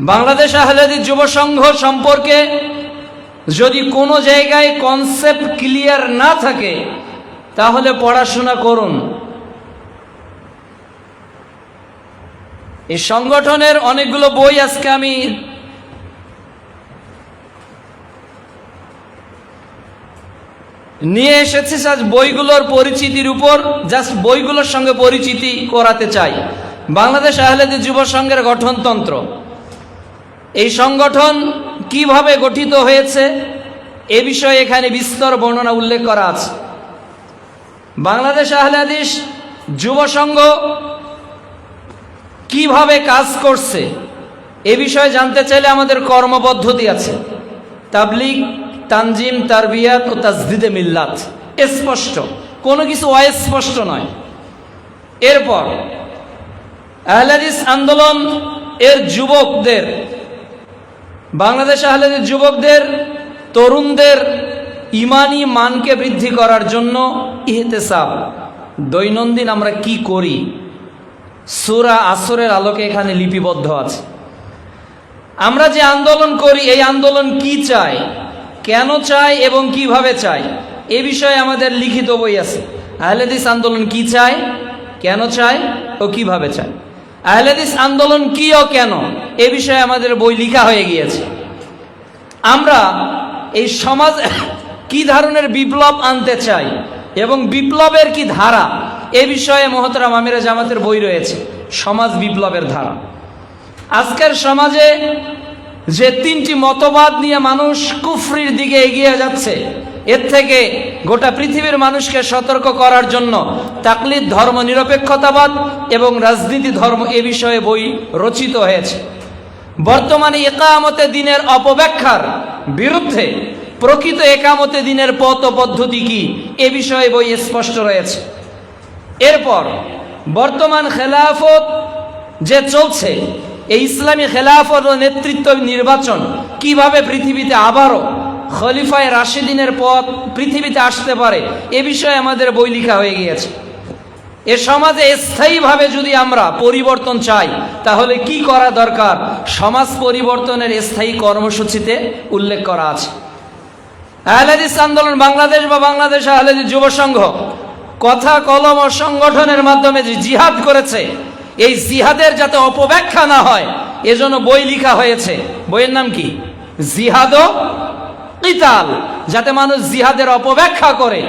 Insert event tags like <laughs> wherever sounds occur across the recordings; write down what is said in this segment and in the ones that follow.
বাংলাদেশ আহলাদি যুব সংঘ সম্পর্কে যদি কোনো জায়গায় কনসেপ্ট ক্লিয়ার না থাকে, তাহলে পড়াশোনা করুন। এই সংগঠনের অনেকগুলো বই আজকে আমি নিয়ে এসেছি আজ বইগুলোর পরিচিতির উপর, জাস্ট বইগুলোর সঙ্গে পরিচিতি করাতে চাই। বাংলাদেশ আহলেদি যুব সংঘের গঠনতন্ত্র। এই সংগঠন কীভাবে গঠিত হয়েছে এ বিষয়ে এখানে বিস্তর বর্ণনা উল্লেখ করা আছে। বাংলাদেশ আহলাদিস যুব সংঘ কীভাবে কাজ করছে এ বিষয়ে জানতে চাইলে আমাদের কর্মপদ্ধতি আছে। তাবলিগ, তানজিম, তারবিয়াত ও তাজদিদে মিল্লাত। স্পষ্ট। কোনো কিছু অস্পষ্ট নয়। এরপর আহলাদিস আন্দোলন এর যুবকদের বাংলাদেশ আহলাদের যুবকদের, তরুণদের ইমানি মানকে বৃদ্ধি করার জন্য ইহতেসাব, দৈনন্দিন আমরা কি করি? সুরা আসরের আলোকে এখানে লিপিবদ্ধ আছে। আমরা যে আন্দোলন করি, এই আন্দোলন কি চাই? কেন চাই এবং কীভাবে চাই? এ বিষয়ে আমাদের লিখিত বই আছে। আহলেদিস আন্দোলন কি চায়? কেন চায় ও কীভাবে চায়? আহলেদিস আন্দোলন কি ও কেন? এ বিষয়ে আমাদের বই লিখা হয়ে গিয়েছে। আমরা এই সমাজ <laughs> কি ধরনের বিপ্লব আনতে চাই এবং বিপ্লবের কি ধারা? এ বিষয়ে মহতরাম আমিরা জামাতের বই রয়েছে, সমাজ বিপ্লবের ধারা। আজকের সমাজে যে তিনটি মতবাদ নিয়ে মানুষ কুফরির দিকে এগিয়ে যাচ্ছে এর থেকে গোটা পৃথিবীর মানুষকে সতর্ক করার জন্য তাকলিদ ধর্ম নিরপেক্ষতাবাদ এবং রাজনীতি ধর্ম এ বিষয়ে বই রচিত হয়েছে। বর্তমানে একামতে দিনের অপব্যাখ্যার বিরুদ্ধে প্রকৃত একামতে দিনের পথ পদ্ধতি কি এ বিষয়ে বই স্পষ্ট রয়েছে। এরপর বর্তমান খেলাফত যে চলছে, এই ইসলামী খেলাফত ও নেতৃত্ব নির্বাচন কীভাবে পৃথিবীতে আবারও খলিফায় রাশিদিনের পথ পৃথিবীতে আসতে পারে। এ বিষয়ে আমাদের বই লেখা হয়ে গিয়েছে। এ সমাজে স্থায়ীভাবে যদি আমরা পরিবর্তন চাই, তাহলে কি করা দরকার? সমাজ পরিবর্তনের স্থায়ী কর্মসূচিতে উল্লেখ করা আছে। আহলাদিস আন্দোলন, বাংলাদেশ বা বাংলাদেশ আহলাদিস যুব সংঘ, কথা, কলম ও সংগঠনের মাধ্যমে যে জিহাদ করেছে, এই জিহাদের যাতে অপব্যাখ্যা না হয়, এজন্য বই লিখা হয়েছে। বইয়ের নাম কি? জিহাদ ও কিতাল যাতে মানুষ জিহাদের অপব্যাখ্যা করে,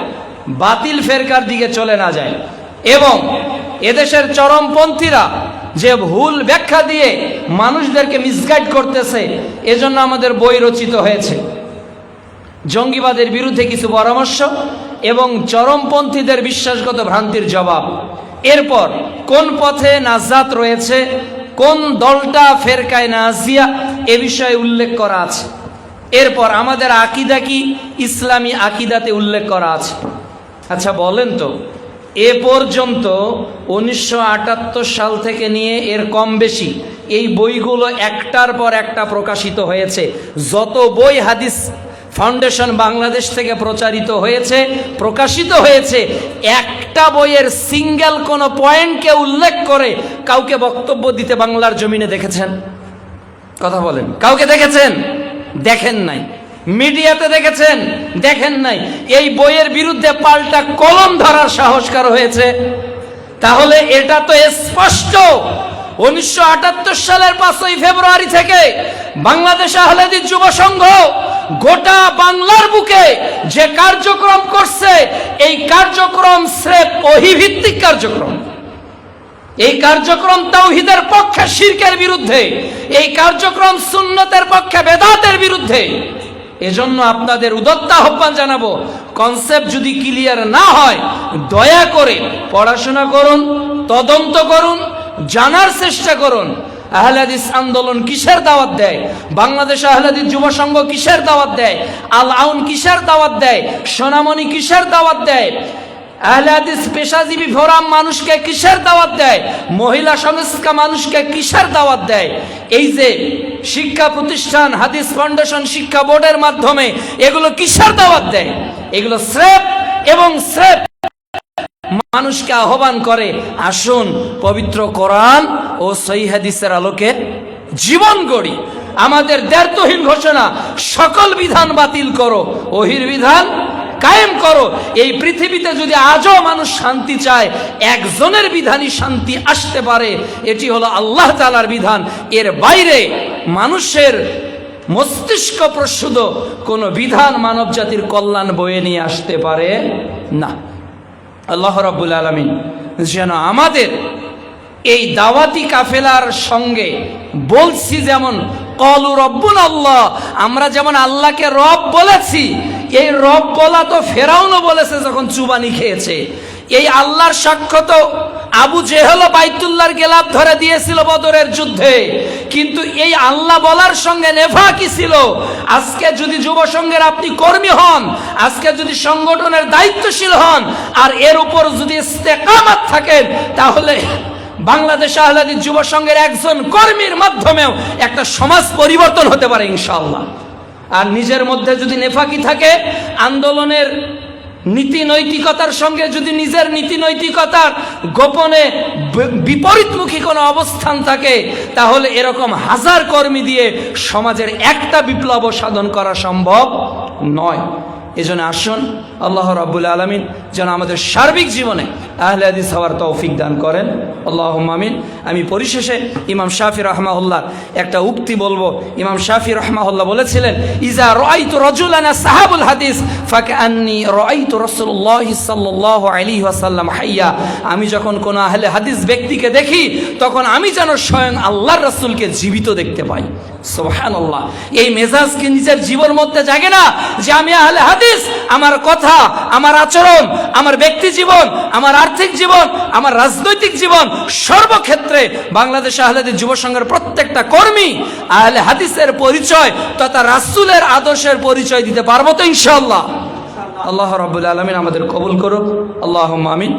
বাতিল ফেরকার দিকে চলে না যায়। এবং এদেশের চরমপন্থীরা যে ভুল ব্যাখ্যা দিয়ে মানুষদেরকে মিসগাইড করতেছে, এজন্য আমাদের বই রচিত হয়েছে। জঙ্গিবাদের বিরুদ্ধে কিছু পরামর্শ এবং চরমপন্থীদের বিশ্বাসগত ভ্রান্তির জবাব। এরপর কোন পথে নাজাত রয়েছে, কোন দলটা ফেরকায় নাজিয়া এ বিষয়ে উল্লেখ করা আছে? এরপর আমাদের আকিদা কি? ইসলামী আকিদাতে উল্লেখ করা আছে। আচ্ছা বলেন তো, এ পর্যন্ত উনিশশো আটাত্তর সাল থেকে নিয়ে এর কম বেশি এই বইগুলো একটার পর একটা প্রকাশিত হয়েছে। যত বই হাদিস ফাউন্ডেশন বাংলাদেশ থেকে প্রচারিত হয়েছে, প্রকাশিত হয়েছে, একটা বইয়ের সিঙ্গেল কোনো পয়েন্টকে উল্লেখ করে কাউকে বক্তব্য দিতে বাংলার জমিনে দেখেছেন? কথা বলেন। কাউকে দেখেছেন? দেখেন নাই। মিডিয়াতে দেখেছেন? দেখেন নাই। এই বইয়ের বিরুদ্ধে পাল্টা কলম ধরার সাহস কারও হয়েছে? তাহলে এটা তো স্পষ্ট। উনিশশো আটাত্তর সালের পাঁচই ফেব্রুয়ারি থেকে বাংলাদেশ আহলেদি যুব সংঘ গোটা বাংলার বুকে যে কার্যক্রম করছে, এই কার্যক্রম স্রেফ অহিভিত্তিক কার্যক্রম। এই কার্যক্রম তাওহিদের পক্ষে শিরকের বিরুদ্ধে, এই কার্যক্রম সুন্নতের পক্ষে বেদাতের বিরুদ্ধে। এজন্য আপনাদের উদত্ত আহ্বান জানাব কনসেপ্ট যদি ক্লিয়ার না হয়, দয়া করে পড়াশোনা করুন, তদন্ত করুন, জানার চেষ্টা করুন। আহলাদিস আন্দোলন কিসের দাওয়াত দেয়? বাংলাদেশ আহলাদিস যুব সংঘ কিসের দাওয়াত দেয়? আল আউন কিসের দাওয়াত দেয়? সোনামণি কিসের দাওয়াত দেয়? আহলে পেশাজীবী ফোরাম মানুষকে কিসের দাওয়াত দেয়? মহিলা সংস্থা মানুষকে কিসের দাওয়াত দেয়? এই যে শিক্ষা প্রতিষ্ঠান, হাদিস ফাউন্ডেশন, শিক্ষা বোর্ডের মাধ্যমে এগুলো কিসের দাওয়াত দেয়? এগুলো স্রেফ এবং স্রেফ মানুষকে আহ্বান করে, আসুন পবিত্র কোরআন ও হাদিসের আলোকে জীবন গড়ি। আমাদের দ্ব্যর্থহীন ঘোষণা, সকল বিধান বাতিল করো। ওহির বিধান কায়েম করো। এই পৃথিবীতে যদি আজও মানুষ শান্তি চায়, একজনের বিধানই শান্তি আসতে পারে, এটি হলো আল্লাহ তালার বিধান। এর বাইরে মানুষের মস্তিষ্ক প্রসূত কোনো বিধান মানব জাতির কল্যাণ বয়ে নিয়ে আসতে পারে না। আল্লাহ রাব্বুল আলমিন যেন আমাদের এই দাওয়াতি কাফেলার সঙ্গে বলছি যেমন, কলু রব্বুল আল্লাহ আমরা যেমন আল্লাহকে রব বলেছি এই রব বলা তো ফেরাউনও বলেছে যখন চুবানি খেয়েছে। এই আল্লাহর সাক্ষ্য তো আবু জেহেল বাইতুল্লাহর গেলাপ ধরে দিয়েছিল বদরের যুদ্ধে। কিন্তু এই আল্লাহ বলার সঙ্গে নেভা কি ছিল? আজকে যদি যুব সংঘের আপনি কর্মী হন, আজকে যদি সংগঠনের দায়িত্বশীল হন, আর এর উপর যদি ইস্তেকামাত থাকেন তাহলে বাংলাদেশ আহলাদি যুব সংঘের একজন কর্মীর মাধ্যমেও একটা সমাজ পরিবর্তন হতে পারে ইনশাআল্লাহ। আর নিজের মধ্যে যদি নেফাকি থাকে, আন্দোলনের নীতি নৈতিকতার সঙ্গে যদি নিজের নীতি নৈতিকতার গোপনে বিপরীতমুখী কোনো অবস্থান থাকে, তাহলে এরকম হাজার কর্মী দিয়ে সমাজের একটা বিপ্লব সাধন করা সম্ভব নয়। এজন্য আসুন, আল্লাহ রাব্বুল আলমিন যেন আমাদের সার্বিক জীবনে আহলে হাদিস হওয়ার তৌফিক দান করেন। আল্লাহ আমিন। আমি পরিশেষে ইমাম শাফি রহমাউল্লাহ একটা উক্তি বলব। ইমাম শাফি রহমাউল্লাহ বলেছিলেন, ইজা রাইতু রাজুলানা সাহাবুল হাদিস ফাকে আন্নি রাইতু রাসূলুল্লাহ সাল্লাল্লাহু আলাইহি ওয়াসাল্লাম হাইয়া। আমি যখন কোনো আহলে হাদিস ব্যক্তিকে দেখি, তখন আমি যেন স্বয়ং আল্লাহর রসুলকে জীবিত দেখতে পাই। সুবহানাল্লাহ। এই মেজাজ কি নিজের জীবন মধ্যে জাগে না যে আমি আহলে হাদিস আমার কথা, আমার আচরণ, আমার ব্যক্তি জীবন, আমার আর্থিক জীবন, আমার রাজনৈতিক জীবন, সর্বক্ষেত্রে বাংলাদেশ আহলেদের যুব সংঘের প্রত্যেকটা কর্মী, আহলে হাদিসের পরিচয় তথা রাসুলের আদর্শের পরিচয় দিতে পারব তো ইনশাল্লাহ আল্লাহ রবুল আলমিন আমাদের কবুল করুক। আল্লাহ আমিন।